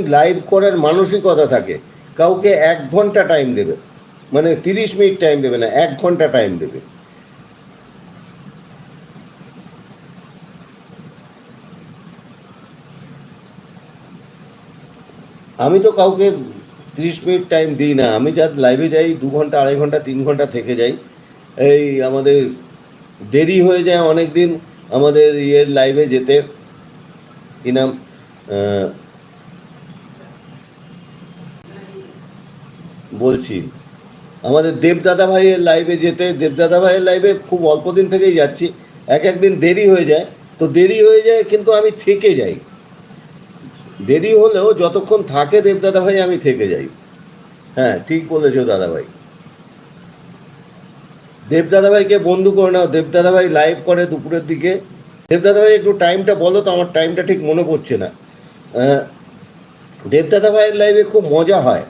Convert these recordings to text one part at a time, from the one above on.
Live করার মানসিকতা থাকে। কাউকে এক ঘণ্টা টাইম দেবে। মানে তিরিশ মিনিট টাইম দেবে না, এক ঘণ্টা টাইম দেবে। আমি তো কাউকে তিরিশ মিনিট টাইম দিই না। আমি যা লাইভে যাই, দু ঘণ্টা, আড়াই ঘণ্টা, তিন ঘণ্টা থেকে যাই। এই আমাদের দেরি হয়ে যায় অনেক দিন আমাদের ইয়ের লাইভে যেতে। কি নাম? বলছি। আমাদের দেবদাদা ভাইয়ের লাইভে যেতে দেবদাদা ভাইয়ের লাইভে খুব অল্প দিন থেকেই যাচ্ছি। এক একদিন দেরি হয়ে যায়। তো দেরি হয়ে যায় কিন্তু আমি থেকে যাই। দেরি হলেও যতক্ষণ থাকে দেবদাদা ভাই আমি থেকে যাই। হ্যাঁ ঠিক বলেছ দাদা ভাই দেবদাদা ভাইকে বন্ধু করে নাও। দেবদাদা ভাই লাইভ করে দুপুরের দিকে। দেবদাদা ভাই একটু টাইমটা বলো তো, আমার টাইমটা ঠিক মনে পড়ছে না। দেবদাদা ভাইয়ের লাইভে খুব মজা হয়।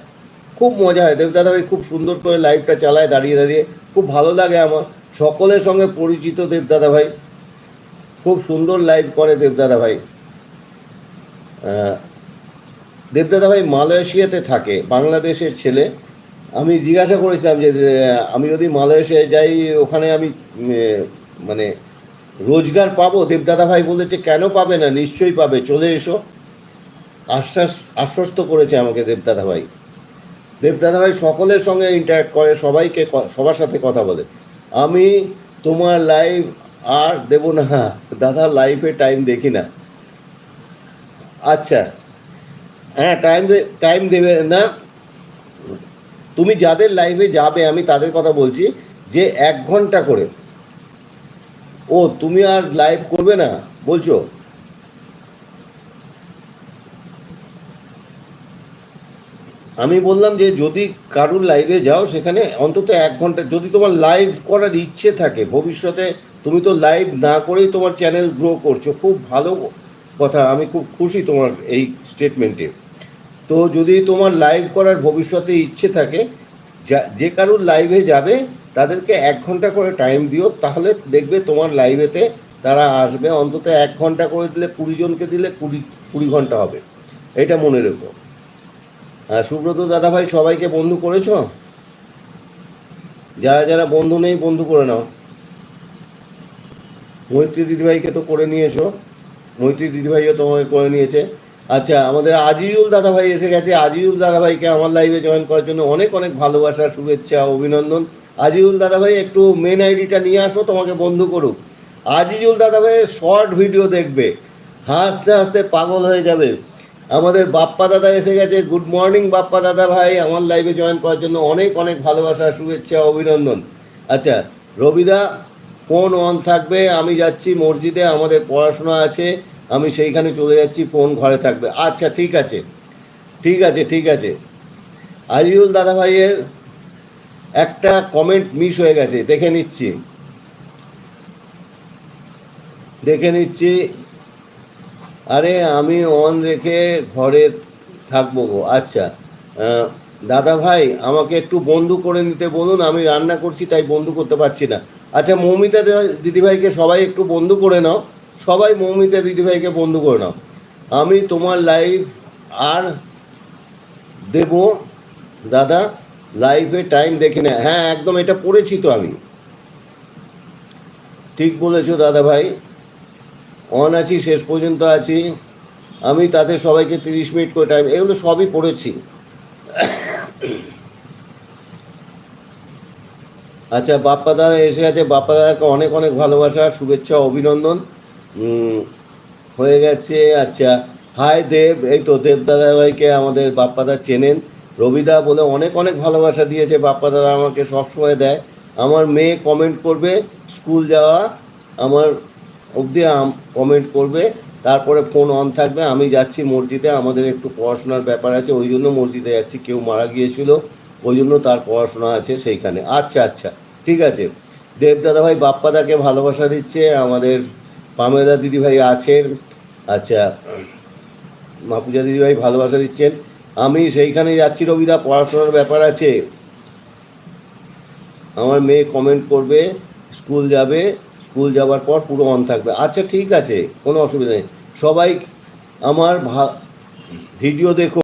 খুব মজা হয়। দেবদাদা ভাই খুব সুন্দর করে লাইভটা চালায় দাঁড়িয়ে দাঁড়িয়ে। খুব ভালো লাগে আমার। সকলের সঙ্গে পরিচিত দেবদাদা ভাই। খুব সুন্দর লাইভ করে দেবদাদা ভাই। দেবদাদা ভাই মালয়েশিয়াতে থাকে, বাংলাদেশের ছেলে। আমি জিজ্ঞাসা করেছিলাম যে আমি যদি মালয়েশিয়ায় যাই, ওখানে আমি মানে রোজগার পাবো? দেবদাদা ভাই বলেছে, কেন পাবে না? নিশ্চয়ই পাবে। চলে এসো। আশ্বাস, আশ্বস্ত করেছে আমাকে দেবদাদা ভাই। দেবদাদা ভাই সকলের সঙ্গে ইন্টারাক্ট করে, সবাইকে সবার সাথে কথা বলে। আমি তোমার লাইভ আর দেব না, দাদা লাইভে টাইম দেখি না। আচ্ছা হ্যাঁ টাইম টাইম দেবে না। তুমি যাদের লাইভে যাবে, আমি তাদের কথা বলছি, যে এক ঘণ্টা করে। ও, তুমি আর লাইভ করবে না, বলছো? আমি বললাম যে যদি কারুর লাইভে যাও, সেখানে অন্তত এক ঘণ্টা, যদি তোমার লাইভ করার ইচ্ছে থাকে, ভবিষ্যতে তুমি তো লাইভ না করেই তোমার চ্যানেল গ্রো করছ, খুব ভালো কথা, আমি খুব খুশি তোমার এই স্টেটমেন্টে তো যদি তোমার লাইভ করার ভবিষ্যতে ইচ্ছে থাকে, যা- কারুর লাইভে যাবে, তাদেরকে এক ঘণ্টা করে টাইম দিও, তাহলে দেখবে তোমার লাইভেতে তারা আসবে, অন্তত এক ঘণ্টা করে দিলে কুড়ি জনকে দিলে কুড়ি কুড়ি ঘণ্টা হবে। এটা মনে রেখো। সুব্রত দাদাভাই সবাইকে বন্ধু করেছ? যারা যারা বন্ধু নেই, বন্ধু করে নাও। মৈত্রী দিদিভাইকে তো করে নিয়েছো। মৈত্রী দিদিভাইও তোমাকে করে নিয়েছে। আচ্ছা আমাদের আজিজুল দাদাভাই এসে গেছে। আজিজুল দাদাভাইকে আমার লাইভে জয়েন করার জন্য অনেক অনেক ভালোবাসা, শুভেচ্ছা, অভিনন্দন। আজিজুল দাদাভাই, একটু মেন আইডিটা নিয়ে আসো, তোমাকে বন্ধু করুক। আজিজুল দাদাভাইয়ের শর্ট ভিডিও দেখবে। হাসতে হাসতে পাগল হয়ে যাবে। আমাদের বাপ্পা দাদা এসে গেছে। গুড মর্নিং বাপ্পা দাদা ভাই। আমার লাইভে জয়েন করার জন্য অনেক অনেক ভালোবাসা, শুভেচ্ছা, অভিনন্দন। আচ্ছা রবিদা ফোন অন থাকবে। আমি যাচ্ছি মসজিদে, আমাদের পড়াশোনা আছে। আমি সেইখানে চলে যাচ্ছি ফোন ঘরে থাকবে। আচ্ছা ঠিক আছে। ঠিক আছে ঠিক আছে। আজিউল দাদা ভাইয়ের একটা কমেন্ট মিস হয়ে গেছে। দেখে নিচ্ছি। দেখে নিচ্ছি। আরে আমি অন রেখে ঘরে থাকব গো আচ্ছা। দাদা ভাই, আমাকে একটু বন্ধু করে নিতে বলুন, আমি রান্না করছি, তাই বন্ধু করতে পারছি না। আচ্ছা মৌমিতা দিদিভাইকে সবাই একটু বন্ধু করে নাও। সবাই মৌমিতা দিদিভাইকে বন্ধু করে নাও। আমি তোমার লাইভ আর দেব, দাদা লাইভে টাইম দেখি না। হ্যাঁ একদম, এটা পড়েছি তো আমি। ঠিক বলেছ, দাদা ভাই। অন আছি, শেষ পর্যন্ত আছি। আমি তাদের সবাইকে তিরিশ মিনিট করে টাইম এগুলো সবই পড়েছি। আচ্ছা বাপ্পা দাদা এসে গেছে বাপ্পা দাদাকে অনেক অনেক ভালোবাসা, শুভেচ্ছা, অভিনন্দন। হয়ে গেছে। আচ্ছা হাই দেব। এই তো দেব দাদা ভাইকে আমাদের বাপ্পাদা চেনেন। রবিদা বলে অনেক অনেক ভালোবাসা দিয়েছে। বাপ্পা দাদা আমাকে সবসময় দেয়। আমার মেয়ে কমেন্ট করবে স্কুল যাওয়া, আমার অবধি কমেন্ট করবে, তারপরে ফোন অন থাকবে। আমি যাচ্ছি মসজিদে, আমাদের একটু পড়াশোনার ব্যাপার আছে, ওই জন্য মসজিদে যাচ্ছি, কেউ মারা গিয়েছিল, ওই জন্য তার পড়াশোনা আছে সেইখানে। আচ্ছা আচ্ছা ঠিক আছে। দেবদাদা ভাই বাপ্পাদাকে ভালোবাসা দিচ্ছে, আমাদের পামেদা দিদিভাই আছেন। আচ্ছা মাপুজা দিদিভাই ভালোবাসা দিচ্ছেন। আমি সেইখানে যাচ্ছি রবিদা পড়াশোনার ব্যাপার আছে। আমার মেয়ে কমেন্ট করবে, স্কুল যাবে স্কুল যাওয়ার পর পুরো অন থাকবে। আচ্ছা ঠিক আছে, কোনো অসুবিধা নেই। সবাই আমার ভা ভিডিও দেখো।